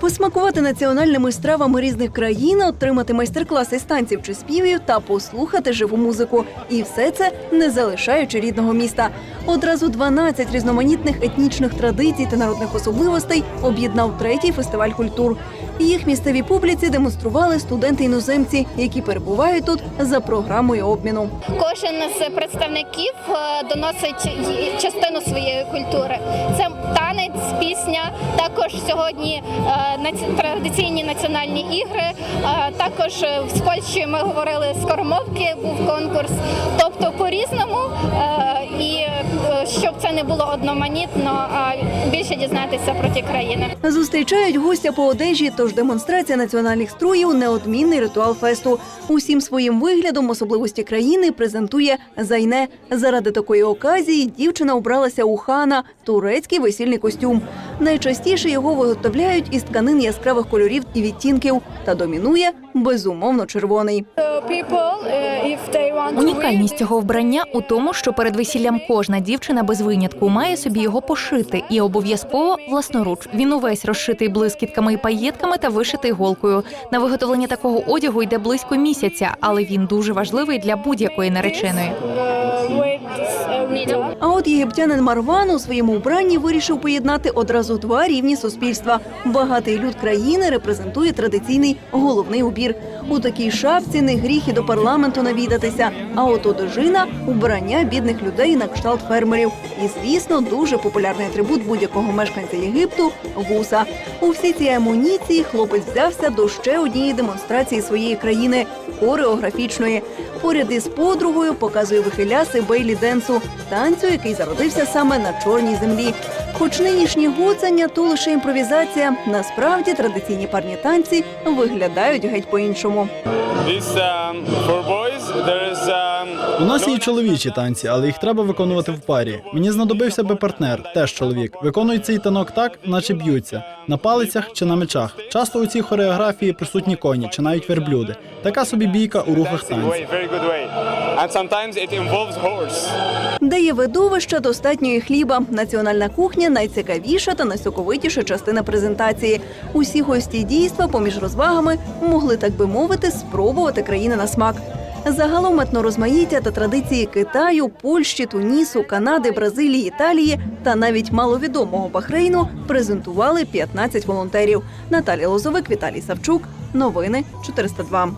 Посмакувати національними стравами різних країн, отримати майстер-класи з танців чи співів та послухати живу музику. І все це не залишаючи рідного міста. Одразу 12 різноманітних етнічних традицій та народних особливостей об'єднав третій фестиваль культур. Їх місцевій публіці демонстрували студенти-іноземці, які перебувають тут за програмою обміну. Кожен з представників е, доносить частину своєї культури. Це танець, пісня. Також сьогодні е, традиційні національні ігри. е, Також в Польщі ми говорили скоромовки, був конкурс. Тобто не було одноманітно, а більше дізнатися про ті країни. Зустрічають гостя по одежі, тож демонстрація національних строїв неодмінний ритуал фесту. Усім своїм виглядом особливості країни презентує зайне. Заради такої оказії дівчина обралася у хана турецький весільний костюм. Найчастіше його виготовляють із тканин яскравих кольорів і відтінків, та домінує безумовно червоний. Унікальність цього вбрання у тому, що перед весіллям кожна дівчина без винятку має собі його пошити і обов'язково власноруч. Він увесь розшитий блискітками і паєтками та вишитий голкою. На виготовлення такого одягу йде близько місяця, але він дуже важливий для будь-якої нареченої. А от єгиптянин Марван у своєму вбранні вирішив поєднати одразу два рівні суспільства. Багатий люд країни репрезентує традиційний головний убір. У такій шапці не гріх і до парламенту навідатися. А от одежина убрання бідних людей на кшталт фермерів. І, звісно, дуже популярний атрибут будь-якого мешканця Єгипту вуса. У всі ці амуніції хлопець взявся до ще однієї демонстрації своєї країни хореографічної. Поряд із подругою показує вихиляси Бейлі Денсу, танцю, який зародився саме на чорній землі. Хоч нинішні гуцання то лише імпровізація, насправді традиційні парні танці виглядають геть по-іншому. This um, for У нас є чоловічі танці, але їх треба виконувати в парі. Мені знадобився би партнер, теж чоловік. Виконують цей танок так, наче б'ються на палицях чи на мечах. Часто у цій хореографії присутні коні чи навіть верблюди. Така собі бійка у рухах танців. way, very good way. And sometimes it involves horse. Де є видовища, достатньо хліба. Національна кухня найцікавіша та найсоковитіша частина презентації. Усі гості дійства поміж розвагами могли, так би мовити, спробувати країни на смак. Загалом етнорозмаїття та традиції Китаю, Польщі, Тунісу, Канади, Бразилії, Італії та навіть маловідомого Бахрейну презентували 15 волонтерів. Наталія Лозовик, Віталій Савчук. Новини 402.